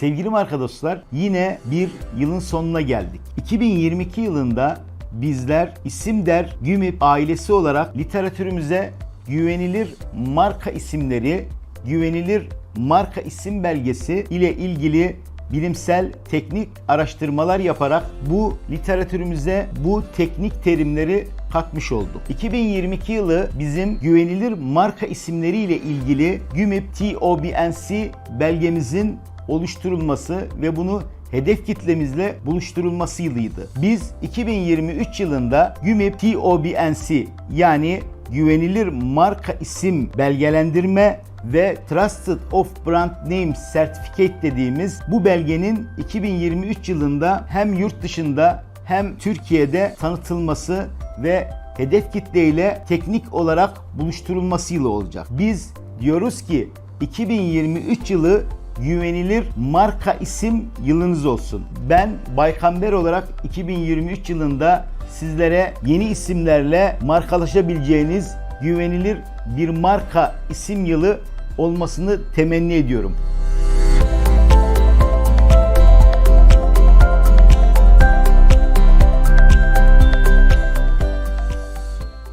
Sevgili arkadaşlar yine bir yılın sonuna geldik. 2022 yılında bizler İsimder Gümip ailesi olarak literatürümüze güvenilir marka isimleri, güvenilir marka isim belgesi ile ilgili bilimsel teknik araştırmalar yaparak bu literatürümüze bu teknik terimleri katmış olduk. 2022 yılı bizim güvenilir marka isimleriyle ilgili GÜMIP TOBNC belgemizin oluşturulması ve bunu hedef kitlemizle buluşturulması yılıydı. Biz 2023 yılında GÜMIP TOBNC yani güvenilir marka isim belgelendirme ve Trusted of Brand Name Certificate dediğimiz bu belgenin 2023 yılında hem yurt dışında hem Türkiye'de tanıtılması ve hedef kitle ile teknik olarak buluşturulması yılı olacak. Biz diyoruz ki 2023 yılı güvenilir marka isim yılınız olsun. Ben Baykamber olarak 2023 yılında sizlere yeni isimlerle markalaşabileceğiniz güvenilir bir marka isim yılı olmasını temenni ediyorum.